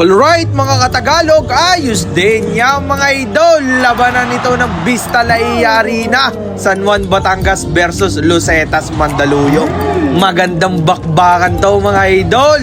Alright mga katagalog, ayos din yan mga idol. Labanan nito ng Vista Laia Arena, San Juan Batangas versus Lucetas Mandaluyong. Magandang bakbakan to mga idol.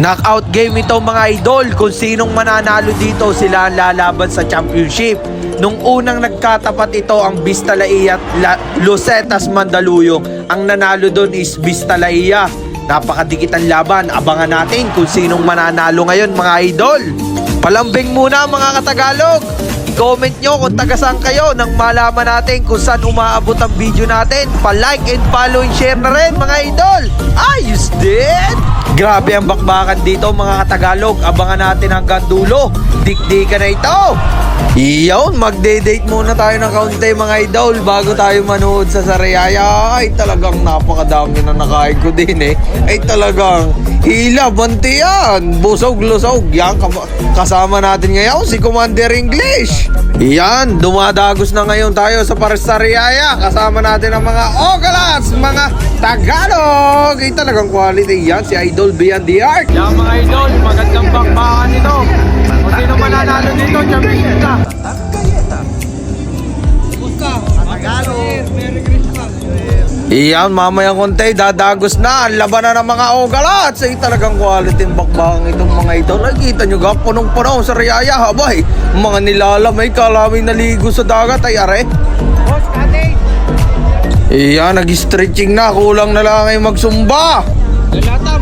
Knockout game ito mga idol. Kung sinong mananalo dito sila lalaban sa championship. Nung unang nagkatapat ito ang Vista Laia at La- Lucetas Mandaluyong. Ang nanalo doon is Vista Laia. Napakadikit ang laban. Abangan natin kung sinong mananalo ngayon mga idol. Palambing muna mga katagalog. I-comment nyo kung taga saan kayo nang malaman natin kung saan umaabot ang video natin. Pa-like and follow and share na rin mga idol. Ayos din! Grabe ang bakbakan dito mga katagalog. Abangan natin hanggang dulo. Dikdikan na ito. Iyon, magde-date muna tayo ng kaunti mga idol bago tayo manood sa Sariaya. Ay talagang napakadami na nakain ko din eh. Ay talagang hila, banti yan. Busog, lusog. Yan, kasama natin ngayon si Commander English. Yan, dumadagos na ngayon tayo sa Parsariaya. Kasama natin ang mga Ogalats, mga Tagalog. Ay talagang quality yan, si Idol Beyond the Arc. Yan mga idol, magandang bakbakan ito. Iyan, mamayang konti, dadagos na. Laban na ng mga ogalat. Ay talagang quality ang bakbakang itong mga ito. Nakikita nyo ga, punong-puno sa Riyaya. Habay, mga nilalamay, kalamay naligo sa dagat. Ay are. Iyan, nag-stretching na. Kulang na lang ay magsumba. Lata,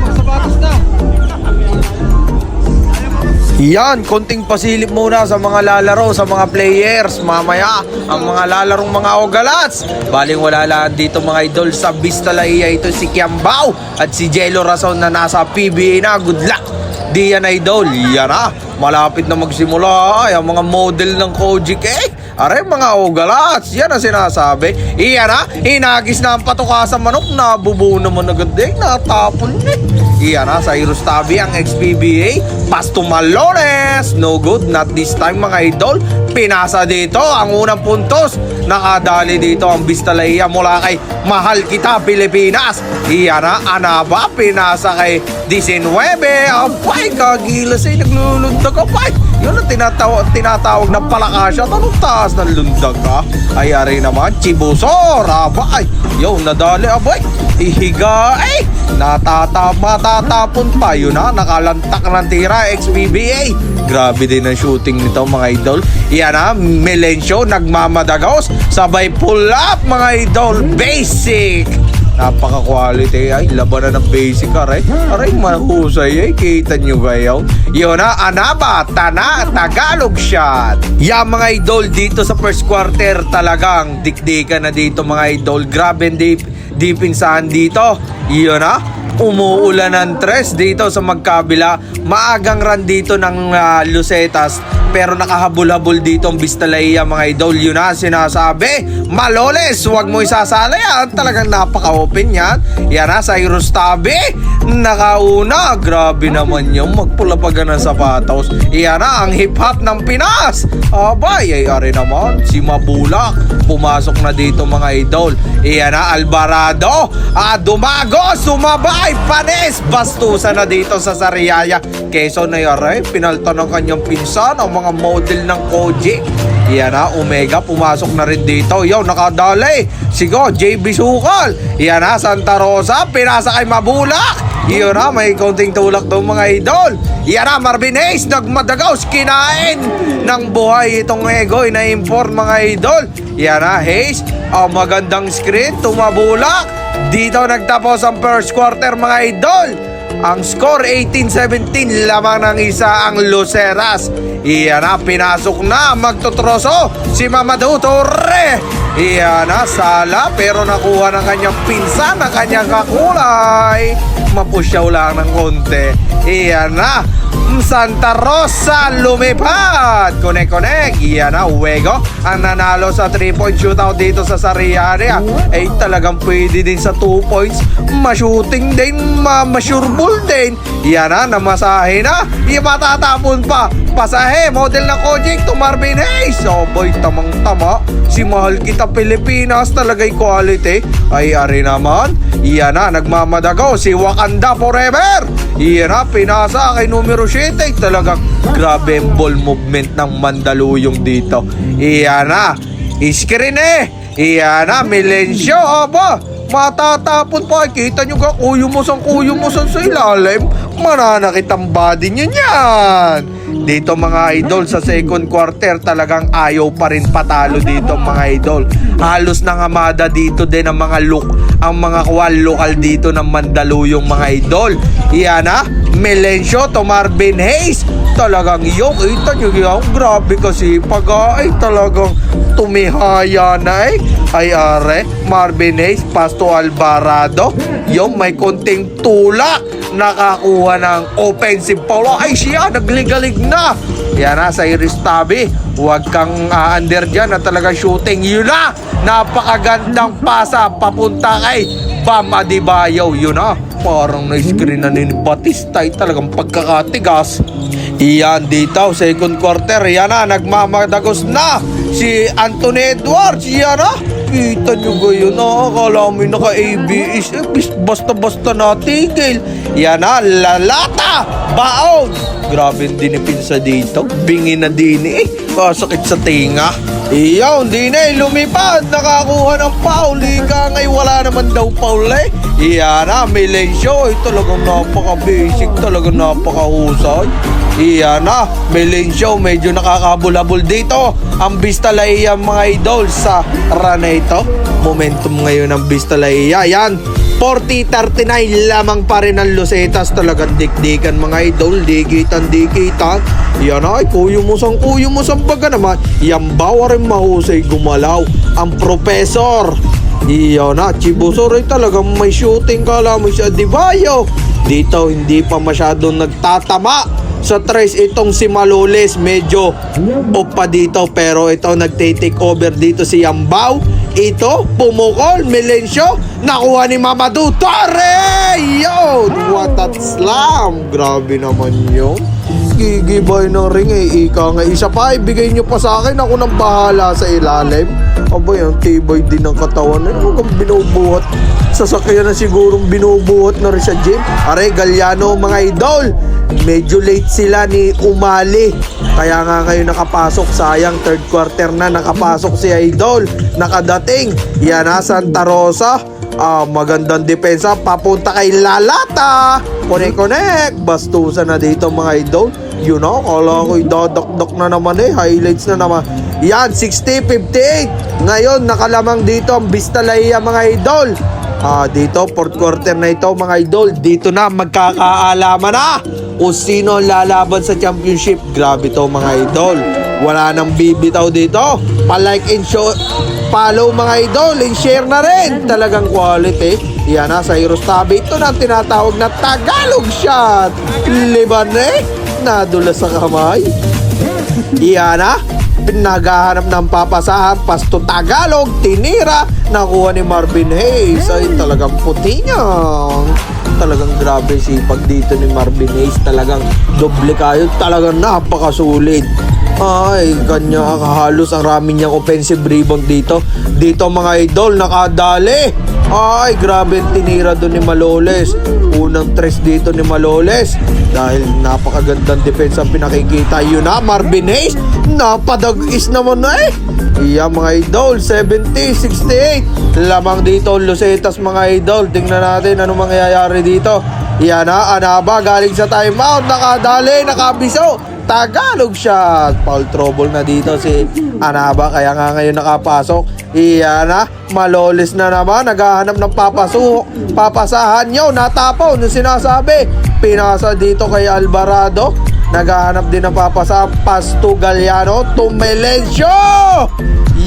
Yan, konting pasilip muna sa mga lalaro, sa mga players. Mamaya, ang mga lalarong mga ogalats. Baling wala lang dito mga idol sa Vista Laia. Ito si Kiambao at si Jello Rason na nasa PBA na. Good luck! Di idol. Yan na. Malapit na magsimula. Ay, ang mga model ng Kojic eh. Are mga ogalats, yan ang sinasabi. Iyan na, hinagis na ang patuka sa manok. Nabubuo naman agad eh. Natapon eh. Iyan na, sa Tabi ang XPBA. Pasto Malones. No good, not this time mga idol. Pinasa dito ang unang puntos. Nakadali dito ang Vistalaia mula kay Mahal Kita Pilipinas. Iyan na, Anaba. Pinasa kay 19. Abay, kagilas eh. Naglulundag abay. Yun ang tinatawag, tinatawag na palakasya. Anong taas ng lundag ka? Ay, ari naman, Chibusor. Abay, yun, nadali abay. Ihiga eh. Natatama, tatapon pa. Yun na, nakalantak ng tira, XPBA. Grabe din ang shooting nito mga idol. Yan na, Melencio, nagmamadagos. Sabay pull up mga idol. Basic. Napaka-quality ay labanan ng basic aray. Aray mahusay ay kita nyo kayo. Yun na, Anaba, Tana, Tagalog shot. Yan mga idol dito sa first quarter talagang dikdikan na dito mga idol. Grabe deep, deep insahan dito. Yun na, umuulan ng tres dito sa magkabila. Maagang run dito ng ah, Lucetas pero nakahabol-habol dito ang Vistalaia mga idol. Yun na sinasabi. Maloles, huwag mo isasala yan. Talagang napaka-open yan. Yan na, sa Tabi. Nakauna. Grabe naman yung magpula pa ng sapatos. Yan na, ang hip-hop ng Pinas. Abay, ay ari naman. Si Mabulak. Pumasok na dito mga idol. Yan na, Alvarado. Ah, dumago, sumabay. Panis. Bastusan na dito sa Sariaya. Quezon na yare. Pinalta ng kanyang pinsan. Ang mga model ng Koji. Yan na, Omega pumasok na rin dito. Yo, nakadali. Sigo, JB Sukal. Yan na, Santa Rosa. Pinasa kay Mabulak. Yun na, may konting tulak daw mga idol. Yan na, Marvin Hayes, nagmadagaws, kinain ng buhay itong egoy na import mga idol. Yan na, Hayes, ang magandang screen, tumabulak. Dito nagtapos ang first quarter mga idol. Ang score 18-17 lamang ng isa ang Luceras. Iyan na, pinasok na, magtutroso si Mamadou Torre. Iyan na, sala pero nakuha ng kanyang pinsan ang kanyang kakulay. Mapusyaw lang ng konti. Iyan na, Santa Rosa lumipad. Connect-connect. Iyan na, Uwego. Ang nanalo sa 3-point shootout dito sa Sariaya. Ay talagang pwede din sa 2 points. Ma-shooting din, ma- ma-sure ball din. Iyan na, namasahe na. Di matatapon pa. Pasahe, model ng Kojik to Marvin Hayes. Boy, tamang tama. Si Mahal Kita Pilipinas talagay quality. Ay, ari naman. Iyan na, nagmamadagaw. Si Wakanda Forever. Iyan na, pinasa kay numero 7. Talagang grabe ang ball movement ng Mandaluyong dito. Iyan na, iskrin eh. Iyan na, Milencio. Aba, matatapon pa. Kita nyo ka, kuyumos ang kuyumos ang sa ilalim. Mananakit ang body nyo yan. Dito mga idol, sa second quarter talagang ayaw pa rin patalo dito mga idol. Halos nangamada dito din ang mga look, ang mga kwal lokal dito ng Mandaluyong mga idol. Iyan na, Melencio to Marvin Hayes. Talagang yung, ito nyo yung, grabe kasi pag ay talagang tumihaya na eh. Ay are, Marvin Hayes, Pasto Alvarado. Yung may konting tulak nakakuha ng offensive foul. Ay siya, nagligalig na. Yan na, sa Iris Tabi. Huwag kang uh, dyan na talaga shooting. Yun na, napakagandang pasa papunta kay Bam Adebayo. Yun na, parang na-screen na ni Batista. Ay talagang pagkakatigas. Iyan dito, second quarter. Yan na, nagmamadagos na si Anthony Edwards. Yan na, Kita nyo gayon na, akala yung naka-ABS, eh, basta-basta natigil. Yan na, lalata, baon. Grabe yung dinipinsa dito, bingi na din eh, kasakit sa tinga. Iyaw, hindi na eh, lumipad, nakakuha ng foul, ika ngay wala naman daw foul eh. Iyan na, Melencio, eh, talagang napaka-basic, talagang napaka-husay. Iyan na, Melencio, medyo nakakabulabol dito. Ang Bistalaya mga idol sa run na ito. Momentum ngayon ng Bistalaya. Yan, 40-39 lamang pa rin ang Lucetas. Talagang dikdikan mga idol. Dikitan, dikitan. Yan ay, kuyumusang kuyumusang baga naman. Yan bawa rin mahusay gumalaw. Ang professor. Iyon na, Chibusor ay talagang may shooting kala mo siya Dibayo. Dito hindi pa masyadong nagtatama sa tres itong si Maloles medyo off dito pero ito nagte-take over dito si Yambao ito pumukol Melencio nakuha ni Mamadou Torre yun what a slam! Grabe naman yun. Gigibay ng ring eh. Ika nga isa pa ibigay nyo pa sa akin. Ako nang bahala sa ilalim. Abay ang tibay din ng katawan. Eh huwag kang binubuhat sasakyan na sigurong binubuhat na rin sa gym are Galliano mga idol medyo late sila ni Umali kaya nga ngayon nakapasok sayang third quarter na nakapasok si Idol nakadating yan na Santa Rosa Ah, magandang depensa papunta kay Lalata. Connect connect. Bastusan na dito mga idol. You know, kala ko idadakdak na naman eh. Highlights na naman. Yan, 60-58. Ngayon, nakalamang dito ang Bistalaya mga idol. Ah, dito, fourth quarter na ito mga idol. Dito na, magkakaalaman na o sino lalaban sa championship. Grabe to mga idol. Wala nang bibitaw dito. Pa-like and show, follow mga idol and share na rin. Talagang quality. Yan na, sa Tabi. Ito na tinatawag na Tagalog shot. Liban eh. Nadula sa kamay. Iyan na, naghahanap ng papasahan, Pasto Tagalog, tinira, nakuha ni Marvin Hayes. Ay, talagang puti niya. Talagang grabe sipag dito ni Marvin Hayes. Talagang doble kayo. Talagang napakasulit. Ay, kanya halos ang rami niyang offensive rebound dito. Dito mga idol, nakadali. Ay, grabe tinira doon ni Maloles. Unang tres dito ni Maloles. Dahil napakagandang defense ang pinakikita. Yun na, Marvin Hayes. Napadagis naman na eh. Iya mga idol, 70-68. Lamang dito, Lucetas mga idol. Tingnan natin ano mangyayari dito. Yan na, Anaba galing sa timeout. Nakadali, nakabiso. Tagalog shot. Foul trouble na dito si Anaba. Kaya nga ngayon nakapasok. Iyan na. Malolis na naman. Naghahanap ng papaso. Papasahan nyo. Natapaw. Yung sinasabi. Pinasa dito kay Alvarado. Naghahanap din ng papasa. Pasto Galliano. Tumelencio.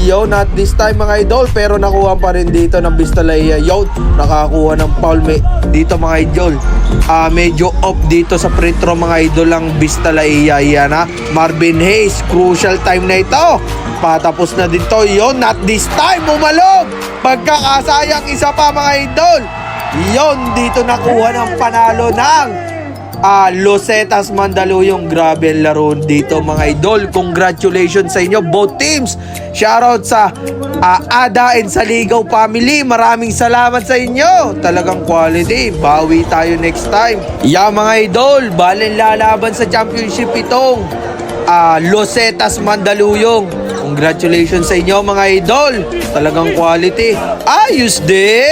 Yo, not this time mga idol pero nakuha pa rin dito ng Bistalaya. Yo, nakakuha ng foul dito mga idol. Ah, medyo off dito sa free throw mga idol ang Bistalaya yan ha. Marvin Hayes, crucial time na ito. Patapos na din to. Yo, not this time umalog. Pagkakasayang isa pa mga idol. Yon, dito nakuha ng panalo ng ah, Losetas Mandaluyong. Grabe ang laro dito mga idol. Congratulations sa inyo both teams. Shoutout sa ah, Ada and Saligaw family. Maraming salamat sa inyo. Talagang quality. Bawi tayo next time. Yeah mga idol, balen lalaban sa championship itong ah, Losetas Mandaluyong. Congratulations sa inyo mga idol. Talagang quality. Ayos din.